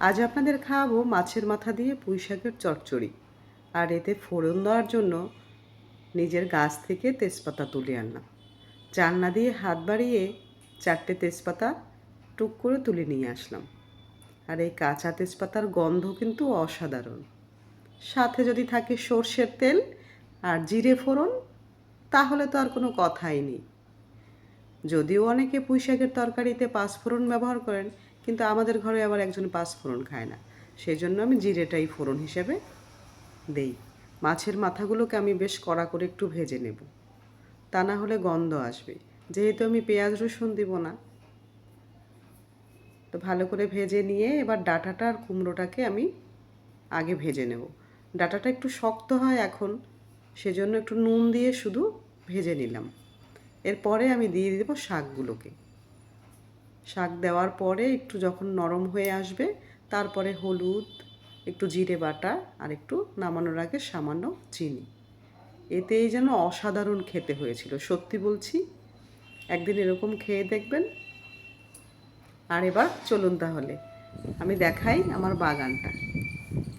আজ আপনাদের খাওয়াবো মাছের মাথা দিয়ে পুঁই শাকের চচ্চড়ি। আর এতে ফোড়ন দেওয়ার জন্য নিজের গাছ থেকে তেজপাতা তুলে আনলাম। চান্না দিয়ে হাত বাড়িয়ে চারটে তেজপাতা টুক করে তুলে নিয়ে আসলাম। আর এই কাঁচা তেজপাতার গন্ধ কিন্তু অসাধারণ। সাথে যদি থাকে সর্ষের তেল আর জিরে ফোড়ন, তাহলে তো আর কোনো কথাই নেই। যদিও অনেকে পুঁই শাকের তরকারিতে পাঁচফোড়ন ব্যবহার করেন কিন্তু আমাদের ঘরে আবার একজন পাঁচ পাঁচফোড়ন খায় না। সেই জন্য আমি জিরেটাই ফোড়ন হিসেবে দেই। মাছের মাথাগুলোকে আমি বেশ কড়া করে একটু ভেজে নেব। তা না হলে গন্ধ আসবে। যেহেতু আমি পেঁয়াজ রসুন দিব না। তো ভালো করে ভেজে নিয়ে এবার ডাঁটাটা আর কুমড়োটাকে আমি আগে ভেজে নেব। ডাটাটা একটু শক্ত হয় এখন, সেজন্য একটু নুন দিয়ে শুধু ভেজে নিলাম। এরপরে আমি দিয়ে দেব শাকগুলোকে। শাক দেওয়ার পরে একটু যখন নরম হয়ে আসবে, তারপরে হলুদ, একটু জিরে বাটা আর একটু নামানোর আগে সামান্য চিনি। এতেই যেন অসাধারণ খেতে হয়েছিল, সত্যি বলছি। একদিন এরকম খেয়ে দেখবেন। আর এবার চলুন তাহলে, আমি দেখাই আমার বাগানটা।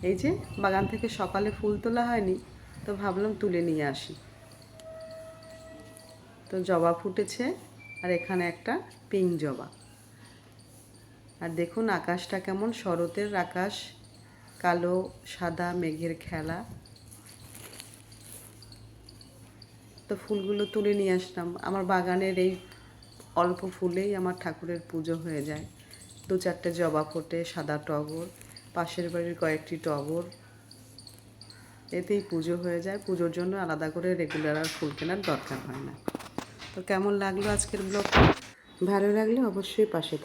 এই যে, বাগান থেকে সকালে ফুল তোলা হয়নি, তো ভাবলাম তুলে নিয়ে আসি। তো জবা ফুটেছে, আর এখানে একটা পিঙ্ক জবা। আর দেখুন আকাশটা কেমন শরতের আকাশ, কালো, সাদা, মেঘের খেলা। তো ফুলগুলো তুলে নিয়ে আসলাম। আমার বাগানের এই অল্প ফুলেই আমার ঠাকুরের পুজো হয়ে যায়। দু চারটে জবা ফোটে, সাদা টগর, পাশের বাড়ির কয়েকটি টগর। এতেই পুজো হয়ে যায়। পুজোর জন্য আলাদা করে রেগুলার আর ফুল কেনার দরকার হয় না। তো কেমন লাগল আজকের ব্লগ ভালো লাগলে অবশ্যই পাশে